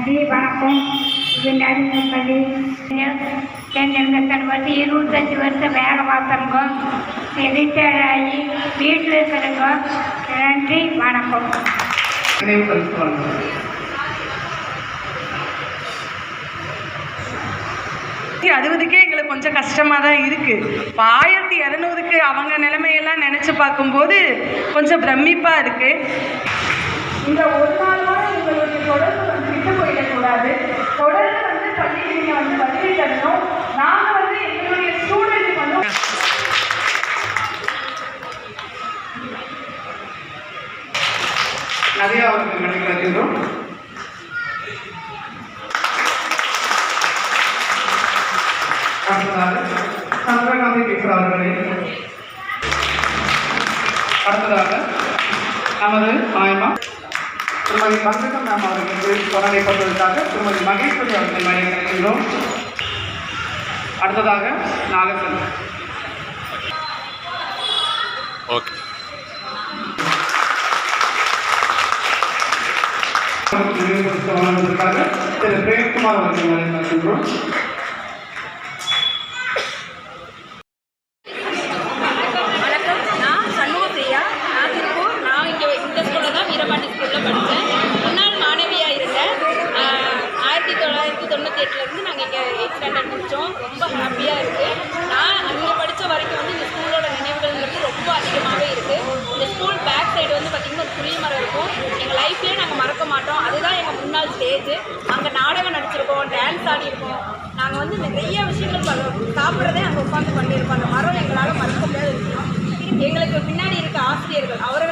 நன்றி வணக்கம் இது நடுங்கப்பள்ளி எங்களுக்கு வந்து இருபத்தஞ்சி வருஷம் வேலை பார்த்தவங்க ரிட்டையர்ட் ஆகி வீட்டில் இருக்கிறவங்க நன்றி வணக்கம். அறுபதுக்கே எங்களுக்கு கொஞ்சம் கஷ்டமாக தான் இருக்குது இப்போ ஆயிரத்தி இரநூறுக்கு அவங்க நிலைமையெல்லாம் நினச்சி பார்க்கும்போது கொஞ்சம் பிரமிப்பாக இருக்குது இந்த ஒரு நாளோட அடுத்ததாக நமது மாயமா திருமதி பங்கஜம் மேம் அவர்களுக்கு தொடரைப்படுவதற்காக திருமதி மகேஸ்வரி அவர்கள் கிடைக்கின்றோம் அடுத்ததாக நாகசன். ஓகே. நினைவுபடுத்த வழங்குவதற்காக திரு பிரேம்குமார் அவர்கள் மையம் கிடைக்கின்றோம் வணக்கம் நான் சண்முகப்பிரியா நான் திருப்பூர் நான் இங்கே இந்த ஸ்கூலில் தான் வீரபாண்டி ஸ்கூலில் படித்தேன் முன்னாள் மாணவியாக இருந்தேன் ஆஹ் ஆயிரத்தி தொள்ளாயிரத்தி தொண்ணூற்றி எட்டுலேருந்து நாங்கள் இங்கே எயிட் ரொம்ப ஹாப்பியாக இருக்குது நான் அங்கே படித்த வரைக்கும் வந்து இந்த ஸ்கூலோட நினைவுகள் வந்து ரொம்ப அதிகமாகவே இருக்குது இந்த ஸ்கூல் பேக் சைடு வந்து பார்த்திங்கன்னா ஒரு புளிய மரம் இருக்கும். எங்கள் லைஃப்லேயே நாங்கள் மறக்க மாட்டோம். அதுதான் எங்கள் முன்னாள் ஸ்டேஜ் அங்கே நாடகம் நடிச்சிருக்கோம் டான்ஸ் ஆடியிருக்கோம் நாங்கள் வந்து நிறைய விஷயங்கள் பண்ணுவோம் சாப்பிட்றதே அங்கே உட்காந்து பண்ணியிருக்கோம். அந்த மரம் எங்களால் மறக்க முடியாத விஷயம். எங்களுக்கு பின்னாடி இருக்க ஆசிரியர்கள் அவரை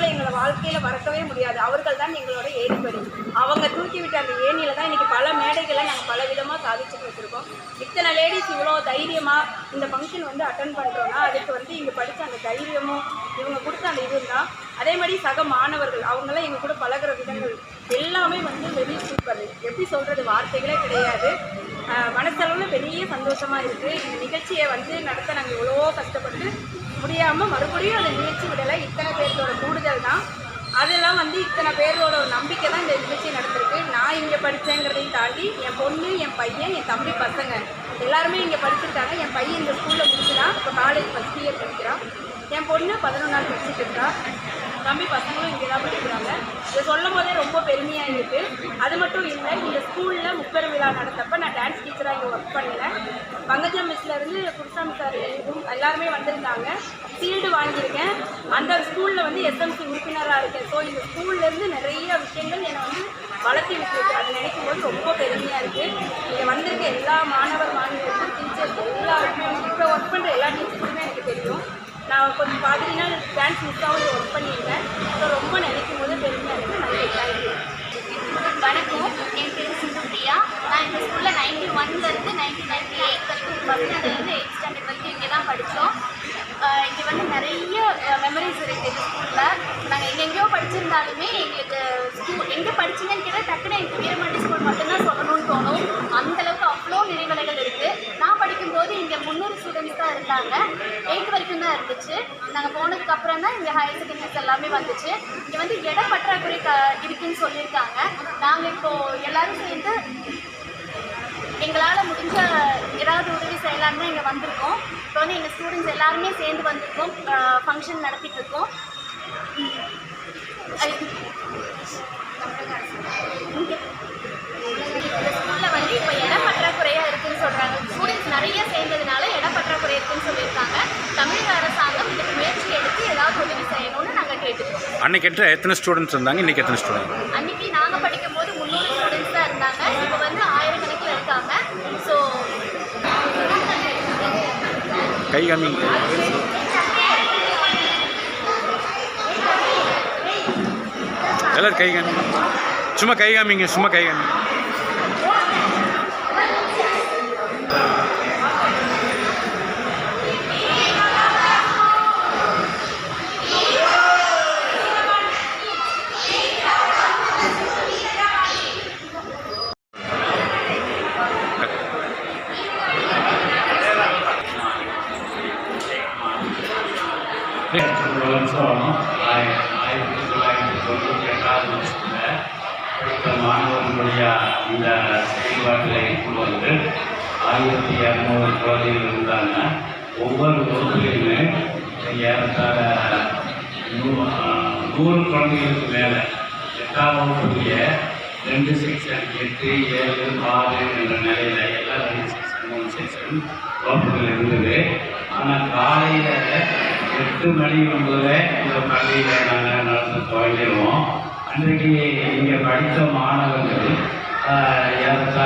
வாழ்க்கையில் மறக்கவே முடியாது. அவர்கள் தான் எங்களோட ஏணிப்படி. அவங்க தூக்கி விட்ட அந்த ஏணியில் தான் இன்றைக்கி பல மேடைகளை நாங்கள் பல விதமாக சாதிச்சுட்டு வச்சுருக்கோம். இத்தனை லேடிஸ் இவ்வளோ தைரியமாக இந்த ஃபங்க்ஷன் வந்து அட்டன் பண்ணுறோன்னா அதுக்கு வந்து இங்கே படித்த அந்த தைரியமும் இவங்க கொடுத்த அந்த இதுவும் தான் அதே மாதிரி சக மாணவர்கள் அவங்களாம் எங்கள் கூட பழகுற விதங்கள் எல்லாமே வந்து வெரி சூப்பர் எப்படி சொல்கிறது வார்த்தைகளே கிடையாது. மனசளவில் பெரிய சந்தோஷமாக இருக்குது இந்த நிகழ்ச்சியை வந்து நடத்த நாங்கள் எவ்வளோ கஷ்டப்பட்டு முடியாமல் மறுபடியும் அந்த நிகழ்ச்சி விடலை. இத்தனை பேர்த்தோட கூடுதல் தான் அதெல்லாம் வந்து இத்தனை பேரோட ஒரு நம்பிக்கை தான் இந்த நிகழ்ச்சி நடந்திருக்கு. நான் இங்கே படித்தேங்கிறதையும் தாண்டி என் பொண்ணு என் பையன் என் தம்பி பசங்க எல்லாருமே இங்கே படிச்சிருக்காங்க. என் பையன் இந்த ஸ்கூலில் முடிச்சுதான் இப்போ காலேஜ் ஃபஸ்ட் இயர் படிக்கிறான். என் பொண்ணு பதினொன்றாவது படிச்சுட்டு இருக்கா. தம்பி பசங்களும் இங்கே தான் படிக்கிறாங்க. இதை சொல்லும் போதே ரொம்ப பெருமையாக இருக்குது அது மட்டும் இல்லை இந்த ஸ்கூலில் முப்பெரும் விழா நடத்தப்போ நான் டான்ஸ் டீச்சராக இங்கே ஒர்க் பண்ணினேன் பங்கஜம் மிஸ்லேருந்து குருசாமி சார் எல்லாருமே வந்திருந்தாங்க. ஃபீல்டு வாங்கியிருக்கேன். அந்த ஸ்கூலில் வந்து எஸ்எம்சி உறுப்பினராக இருக்கேன். ஸோ இந்த ஸ்கூல்லேருந்து நிறைய விஷயங்கள் என்னை வந்து வளர்த்தி விட்டுருக்கு. அது நினைக்கும் போது ரொம்ப பெருமையாக இருக்குது இங்கே வந்திருக்க எல்லா மாணவர் மாணவர்களுக்கும் டீச்சர்ஸ் எல்லாருக்குமே இப்போ ஒர்க் பண்ணுற எல்லா டீச்சர்ஸுமே எனக்கு தெரியும். நான் கொஞ்சம் பார்த்தீங்கன்னா டான்ஸ் மிஸ்ஸாகவும் ஒர்க் பண்ணியிருந்தேன் ஸோ ரொம்ப நினைக்கும் போது பெருமையாக இருக்குது நல்ல தேங்க்யூ வணக்கம். என் பேர் சிந்துப்ரியா. நான் இந்த ஸ்கூலில் நைன்டி ஒன்லேருந்து நைன்டி நைன்டி பார்த்தீங்கன்னா வரைக்கும் ஃபஸ்ட் எயிட் ஸ்டாண்டர்ட் வரைக்கும் இங்கே தான் படித்தோம் இங்கே வந்து நிறைய மெமரிஸ் இருக்குது இந்த ஸ்கூலில் நாங்கள் எங்கெங்கேயோ படிச்சிருந்தாலுமே எங்களுக்கு ஸ்கூல் எங்கே படிச்சீங்கன்னு கேட்டால் டக்குனு எனக்கு வீரமண்டி ஸ்கூல் மட்டும்தான் சொல்லணும்னு தோணும். அந்தளவுக்கு அவ்வளோ நினைவலைகள் இருக்குது நான் படிக்கும்போது இங்கே முந்நூறு ஸ்டூடெண்ட்ஸ் தான் இருந்தாங்க. எயிட் வரைக்கும் தான் இருந்துச்சு. நாங்கள் போனதுக்கு அப்புறம் தான் இங்கே ஹையர் செகண்டரிஸ் எல்லாமே வந்துச்சு. இங்கே வந்து இட பற்றாக்குறை க இருக்குன்னு சொல்லியிருக்காங்க. நாங்கள் இப்போது எல்லோரும் சேர்ந்து எங்களால் முடிஞ்ச ஏதாவது உதவி செய்யலான்னு தான் இங்கே வந்திருக்கோம். இப்போ வந்து எங்கள் ஸ்டூடெண்ட்ஸ் எல்லாருமே சேர்ந்து வந்திருக்கோம். ஃபங்க்ஷன் நடத்திட்டு இருக்கோம். இந்த ஸ்கூலில் வந்து இப்போ இட பற்றாக்குறையாக இருக்குன்னு சொல்கிறாங்க ஸ்டூடெண்ட்ஸ் நிறைய சேர்ந்ததுனால இட பற்றாக்குறை இருக்குன்னு சொல்லியிருக்காங்க. தமிழக அரசாங்கம் இதுக்கு முயற்சி எடுத்து ஏதாவது உதவி செய்யணும்னு நாங்கள் கேட்டுக்கிறோம். அன்னைக்கு எத்தனை ஸ்டூடெண்ட்ஸ் இருந்தாங்க? இன்னைக்கு எத்தனை ஸ்டூடெண்ட் அன்னைக்கு நாங்கள் படிக்கும்போது முந்நூறு ஸ்டூடெண்ட்ஸ் தான் இருந்தாங்க இப்போ வந்து ஆயிரக்கணக்கில் இருக்காங்க ஸோ கை காமிங்க எல்லாரும் கை காமிங்க சும்மா கை காமிங்க சும்மா கை காமிங்க So I, I would like to go படித்த மாணவர்களுடைய இந்த செயல்பாட்டில் கொண்டு வந்து ஆயிரத்தி இரநூறு குழந்தைகள் இருந்தாங்க ஒவ்வொரு வகுப்புலையுமே ஏறத்தாழ நூ- ஆஹ் நூறு குழந்தைகளுக்கு மேலே எட்டாம் வகுப்புடைய ரெண்டு செக்ஷன் எட்டு ஏழு ஆறு என்ற நிலையில் எல்லா ரெண்டு செக்ஷன் மூணு செக்ஷன் வகுப்புகள் இருந்தது ஆனால் காலையில் எட்டு மணி ஒன்பது இந்த பள்ளியில் நாங்கள் நடந்து துவங்கிடுவோம் அன்றைக்கு இங்கே படித்த மாணவர்கள் ஆஹ், எய்சி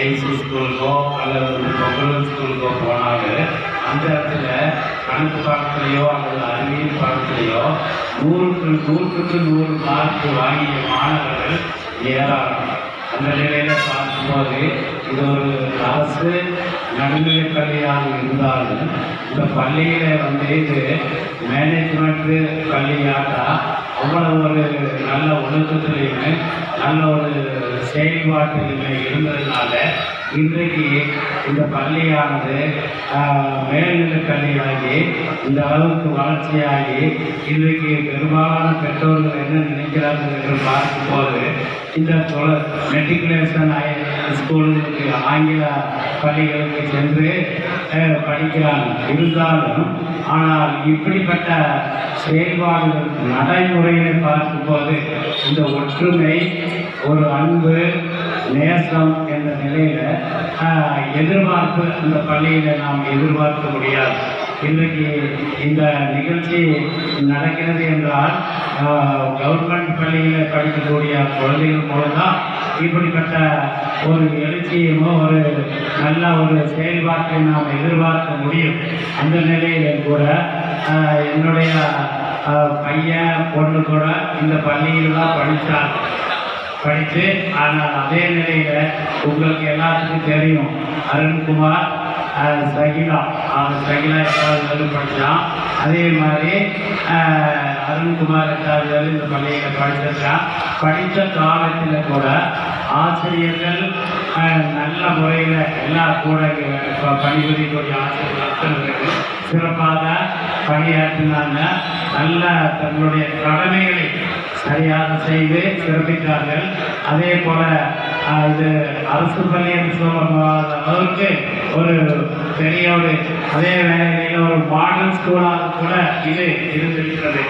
ஏசி ஸ்கூலுக்கோ அல்லது பொங்கல் ஸ்கூலுக்கோ போனாங்க அந்த இடத்துல கணக்கு பாடத்துலையோ அல்லது அறிவியல் பாடத்துலையோ நூறுக்கு நூற்றுக்கு நூறு மார்க் வாங்கிய மாணவர்கள் ஏறாங்க அந்த நிலையில் பார்க்கும்போது இது ஒரு அரசு நடுநிலைப் பள்ளியாக இருந்தாலும் இந்த பள்ளியில் வந்து இது மேனேஜ்மெண்ட்டு பள்ளியாட்டா அவ்வளவு ஒரு நல்ல ஒழுக்கத்திலையுமே நல்ல ஒரு செயல்பாட்டிலுமே இருந்ததுனால இன்றைக்கு இந்த பள்ளியானது மேல்நிலை பள்ளியாகி இந்த அளவுக்கு வளர்ச்சியாகி இன்றைக்கு பெரும்பாலான பெற்றோர்கள் என்ன நினைக்கிறார்கள் என்று பார்க்கும்போது இந்த தொலை மெட்ரிகுலேஷன் ஸ்கூலுக்கு ஆங்கில பள்ளிகளுக்கு சென்று படிக்கிறாங்க. இருந்தாலும் ஆனால் இப்படிப்பட்ட செயல்பாடுகள் நடைமுறையினை பார்க்கும்போது இந்த ஒற்றுமை ஒரு அன்பு நேசம் என்ற நிலையில ஆஹ், எதிர்பார்ப்பு அந்த பள்ளியில நாம் எதிர்பார்க்க முடியாது. இன்றைக்கு இந்த நிகழ்ச்சி நடக்கிறது என்றால் கவர்மெண்ட் பள்ளியில் படிக்கக்கூடிய குழந்தைகள் மூலம்தான் இப்படிப்பட்ட ஒரு எழுச்சியுமோ ஒரு நல்ல ஒரு செயல்பாட்டை நாம் எதிர்பார்க்க முடியும். அந்த நிலையில கூட என்னுடைய பையன் பொண்ணு கூட இந்த பள்ளியில் தான் படித்தார் படித்து ஆனால் அதே நிலையில் உங்களுக்கு எல்லாத்துக்கும் தெரியும். அருண்குமார் சகிலா அவன் சகிலா எட்டாவது படித்தான் அதே மாதிரி அருண்குமார் எட்டாவது இந்த பள்ளியில் படிச்சிருக்கான் படித்த காலத்தில் கூட ஆசிரியர்கள் அஹ், நல்ல முறையில் எல்லா கூட ப- பணிபுரியக்கூடிய ஆசிரியர்கள் சிறப்பாக பணியாற்றினாங்க. நல்ல தங்களுடைய கடமைகளை சரியாக செய்து சிறப்பித்தார்கள் அதே போல இது அரசு பள்ளி என்று சொல்ல அளவுக்கு ஒரு பெரிய ஒரு அதே வேலையில் ஒரு மாடல் ஸ்கூலாக கூட இது இருந்திருக்கிறது.